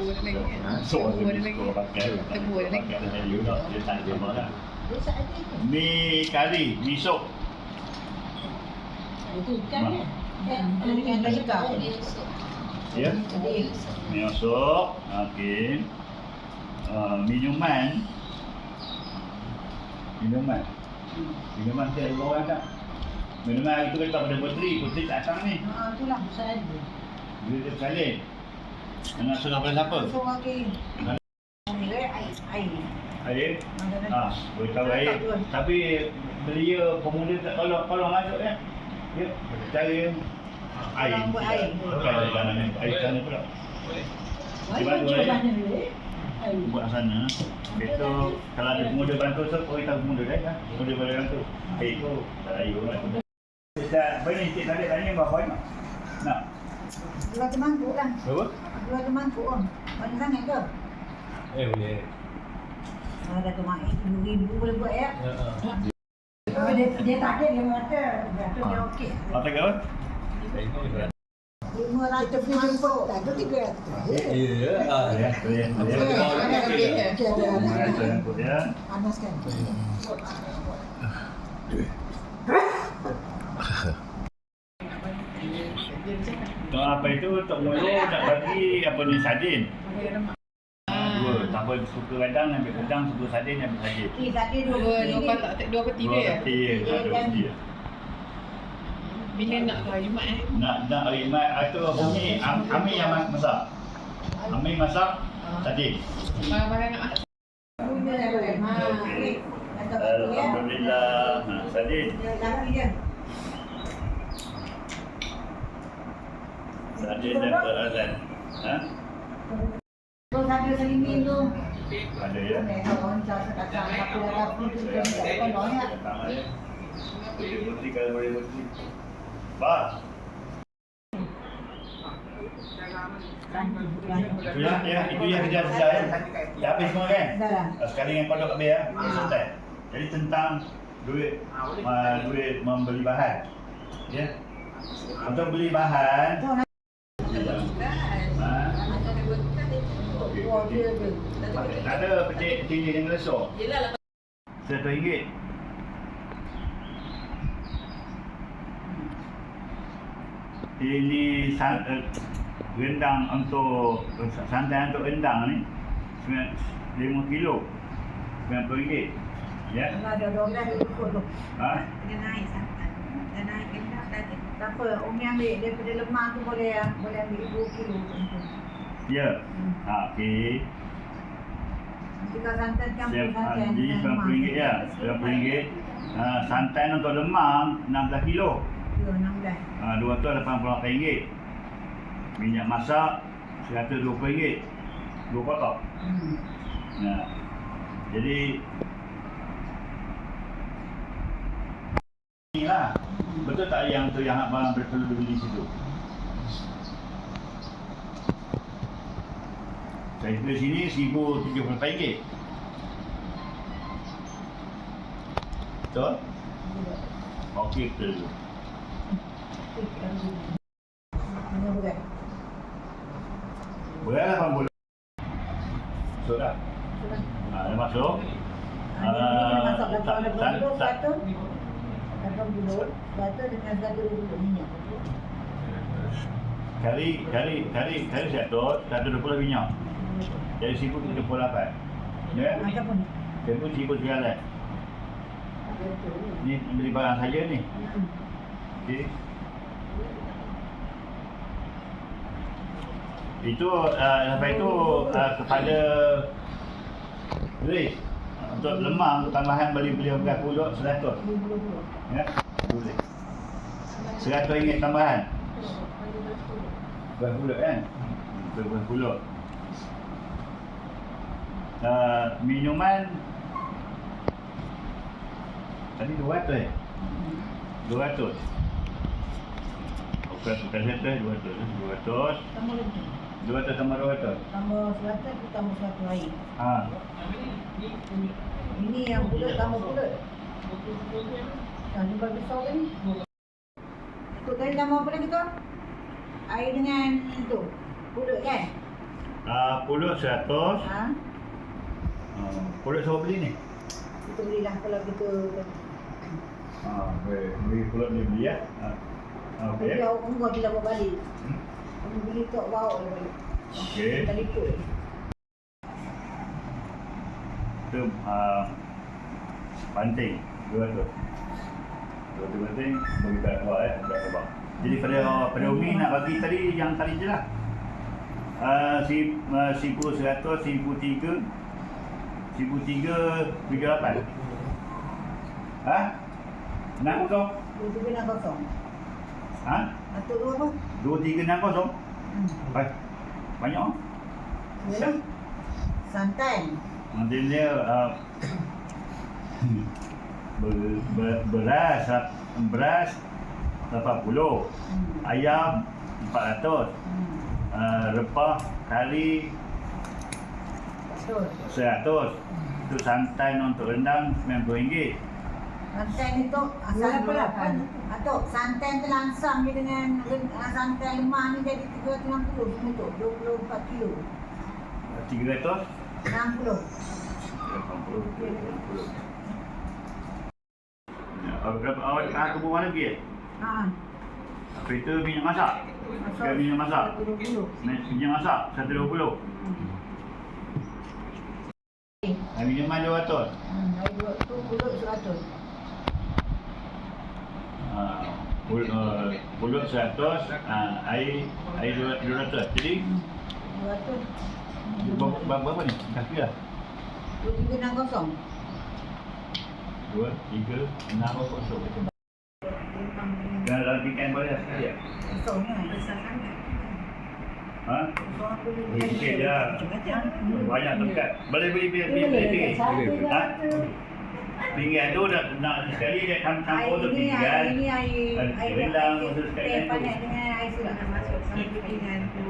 Tegur lagi Tegur dia lagi. you tak, dia tak ada mana. Mi kari, mi sop. Itu ikan ni. Kan ikan tak suka. Ya. Mi sop, okey. Uh, minuman. Minuman. Minuman dia ada orang tak? Minuman itu kita pada puteri, puteri tak datang ni. Ha, itulah saya. Dia dia bersalin. Nak suruh pada siapa? Lagi. Ni air air. Air? Ah, boleh tahu air. Tapi belia pemuda tak tolong tolong masuk ya. Ya, cara air. Tolong buat air. Bukan ni, air sana pula. Dia bantu air. cuba Air. Buat sana. Itu kalau ada pemuda bantu so kau tahu pemuda dah kan. Pemuda boleh bantu. Air tu tak air pun. Kita bagi cik tanya bahawa nak. Dua temangkuk kan. Berapa? Dua temangkuk kan. Banyak sangat ke? Eh boleh. Kalau ada temangkuk itu ribu boleh buat ya. Ya. Oh, dia, dia tak ada, dia kata, dia tu dia okey. Apa kau? Tengok je. Lima ratus temangkuk. Tak tu tiga ratus. Ya. Ah Ya, ya. Okey, ada lebih ke? Ada, ada, Mana ada. tu yang kau ya? Panas kan? Tok apa itu Tok Mulu nak bagi apa ni sardin. Ah. Dua. Tanpa suka kadang ambil kadang suka sardin ambil sardin. Okey, tadi dua Dua, peti dua kotak, dua peti Dua dia ya? peti ya. Dia Dua peti. Bila nak tu hari Jumaat eh? Nak nak rimat atau Umi Am- Ami yang ma- masak. Ami masak sardin. Barang-barang nak masak. Punya dah boleh. Ha, Okey. okey. Kata betul ya. Alhamdulillah. Ha, sardin. Dia laki dia. Sardin dan perazan. Ha? Terus ada selimin tu. Ada ya. Mereka orang cakap kata apa dah dapur tu dia tak ya. Boleh putri kalau boleh putri. Bah. Itu ya, ya, itu yang kerja kerja ya. Dah habis semua kan? Dah dah. Sekali yang kodok habis ya, dia selesai. Jadi tentang duit uh, duit membeli bahan. Ya. Untuk beli bahan, Tahu nak ha, buat dia tu. tak ada petik tinggi dengan lesok. Seratus ringgit. Ini san, uh, rendang untuk santai untuk rendang ni sembilan- lima kilo sembilan puluh ringgit. Ya. Kalau ada dolar dia ikut tu. Ha? Dia naik sangat. Dia naik kena tadi. Tak apa, Umi ambil daripada lemah tu boleh boleh ambil 2 kilo untuk. Ya. Ha, okey. Santan campur lemah puluh ringgit ya. tu. Sembilan puluh ringgit. Ha, santan untuk lemang enam belas kilo. Ya, 16. Ha, dua tu lapan puluh lapan ringgit. Minyak masak seratus dua puluh ringgit. Dua kotak. Hmm. Nah, jadi inilah betul tak yang tu yang abang perlu beli situ? Saya beli sini seribu tujuh puluh ringgit. Betul? Okey betul. Boleh? Boleh lah bang boleh. Masuk dah. Sudah. Ha, dah masuk. Ha, kena masak tak- tak- tak- satu dengan satu minyak. Kali kali kali kali satu satu dua puluh minyak. Jadi seribu tujuh puluh lapan. Ya? Macam pun. Seribu seribu segala. Ni beli barang saja ni. Okey. Itu uh, lepas itu uh, kepada Grace untuk lemang tambahan beli beli bekas pulut seratus. Ya. Boleh. Seratus ringgit tambahan. Bekas pulut kan? Bekas pulut. Uh, minuman tadi 200 eh? 200 Bukan bukan 100, 200 200 Tambah lagi. 200 tambah 200 Tambah seratus tu tambah satu air. Ha Ini yang pulut tambah. Dah jumpa besar ni? Ikut tadi tambah apa lagi tu? Air dengan tu. Pulut kan? Ah, pulut seratus. Ha? Ah, pulut siapa beli ni? Kita belilah kalau kita Ah, boleh. Beli pulut ni beli ya. Ah. Ah, Okey. Tapi awak enggak kita bawa balik. Hmm. Kamu beli tok bawa dia balik. Okey. Kita liput. Itu ah, panting. Dua tu. Dua tu panting. Bagi tak keluar eh. Tak keluar. Jadi pada pada Umi nak bagi tadi yang tadi je lah. Uh, si, uh, sibu seratus, sibu tiga, tiga, lapan. Ha? Enam kosong? Dua tiga enam kosong. Ha? Atuk dua apa? Dua tiga enam kosong? Hmm. Baik. Banyak oh. Boleh. Santan. Nanti dia uh, ber, ber, beras beras 80 Hmm. ayam 400 Hmm. uh, rempah kari 100 itu santan untuk rendang RM90 Santan itu asal Berapa berapa? lapan? Atuk, santan tu langsam je dengan uh, santan lemah ni jadi 360 semua tu. 24 kilo. 300 60. 80 Awak awak tak aku buat lagi eh? Ha. Apa itu minyak masak? Ke minyak masak? 20. Minyak masak 120 Ah, Minuman 200 Hmm, air dua tu pulut 100. Ah, pul, uh, pulut 100 uh, air air 200 jadi 200. berapa, berapa ni kaki lah 2360. 2, 3, 6 kosong Kena rapikan boleh lah sekali ya Kosongnya besar sangat. Ha? Sikit lah banyak tempat boleh beli beli beli beli ha? pinggan tu dah nak sekali dia cam- campur tu Air ni, pinggan air ni, air, Air air, rendang, air, sekali tu. panas dengan air sudah masuk sama pinggan tu.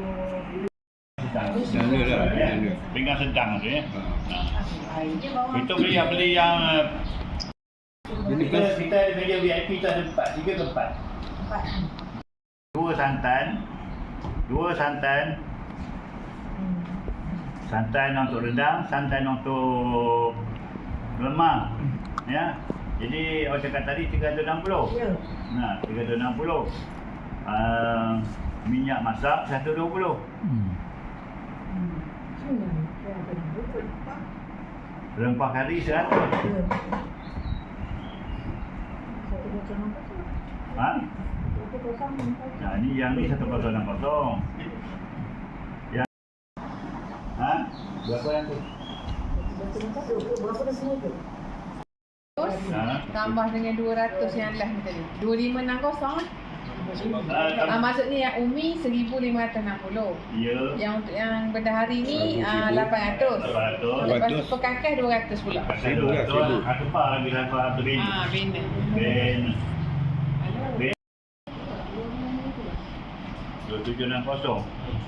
Lah, sedang tu ya Ha. ha. Air. Itu beli yang beli yang uh, Ini kita kan kita ada meja VIP tu ada empat, tiga ke empat. Empat. Dua santan, dua santan, Hmm. santan untuk rendang, santan untuk lemang. Ya. Jadi awak cakap tadi 360. Ya. Nah, 360. Uh, minyak masak 120. Hmm. Rempah kari 100. Ya. Satu kosong apa tu? Ha? Satu kosong? Nah, ni yang ni 1060. Yang Ha? Berapa yang tu? Kosong? Berapa dah semua Ha? tambah dengan 200 yang last ni tadi. 2560. Ah, Ah, maksudnya yang Umi 1560. Ya. Yang untuk yang berdahari ni ah, 800. 800. Lepas tu 800. pekakas 200 pula. Seribu lah, seribu. Aku pak lagi satu satu bin. Ah, bina. Bin. Dua tujuh enam kosong. Ah.